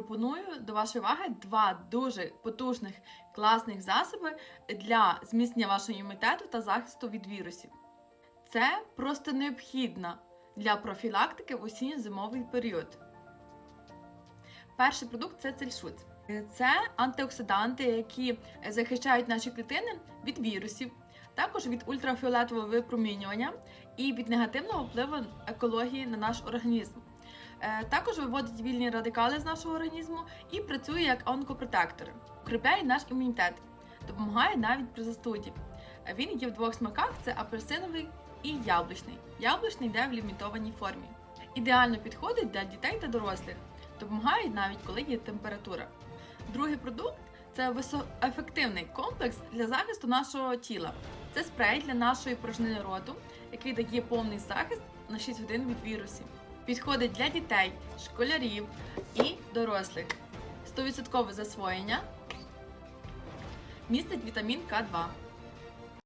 пропоную до вашої уваги два дуже потужних класних засоби для зміцнення вашого імунітету та захисту від вірусів. Це просто необхідно для профілактики в осінньо-зимовий період. Перший продукт це цельшут. Це антиоксиданти, які захищають наші клітини від вірусів, також від ультрафіолетового випромінювання і від негативного впливу екології на наш організм. Е, Також виводить вільні радикали з нашого організму і працює як онкопротектор. Укріпляє наш імунітет, допомагає навіть при застуді. Він є в двох смаках: це апельсиновий і яблучний. Яблучний йде в лімітованій формі. Ідеально підходить для дітей та дорослих, допомагає навіть коли є температура. Другий продукт це високоефективний комплекс для захисту нашого тіла. Це спрей для нашої порожнини роту, який дає повний захист на 6 годин від вірусів. Підходить для дітей, школярів і дорослих. 100% засвоєння. Містить вітамін К2.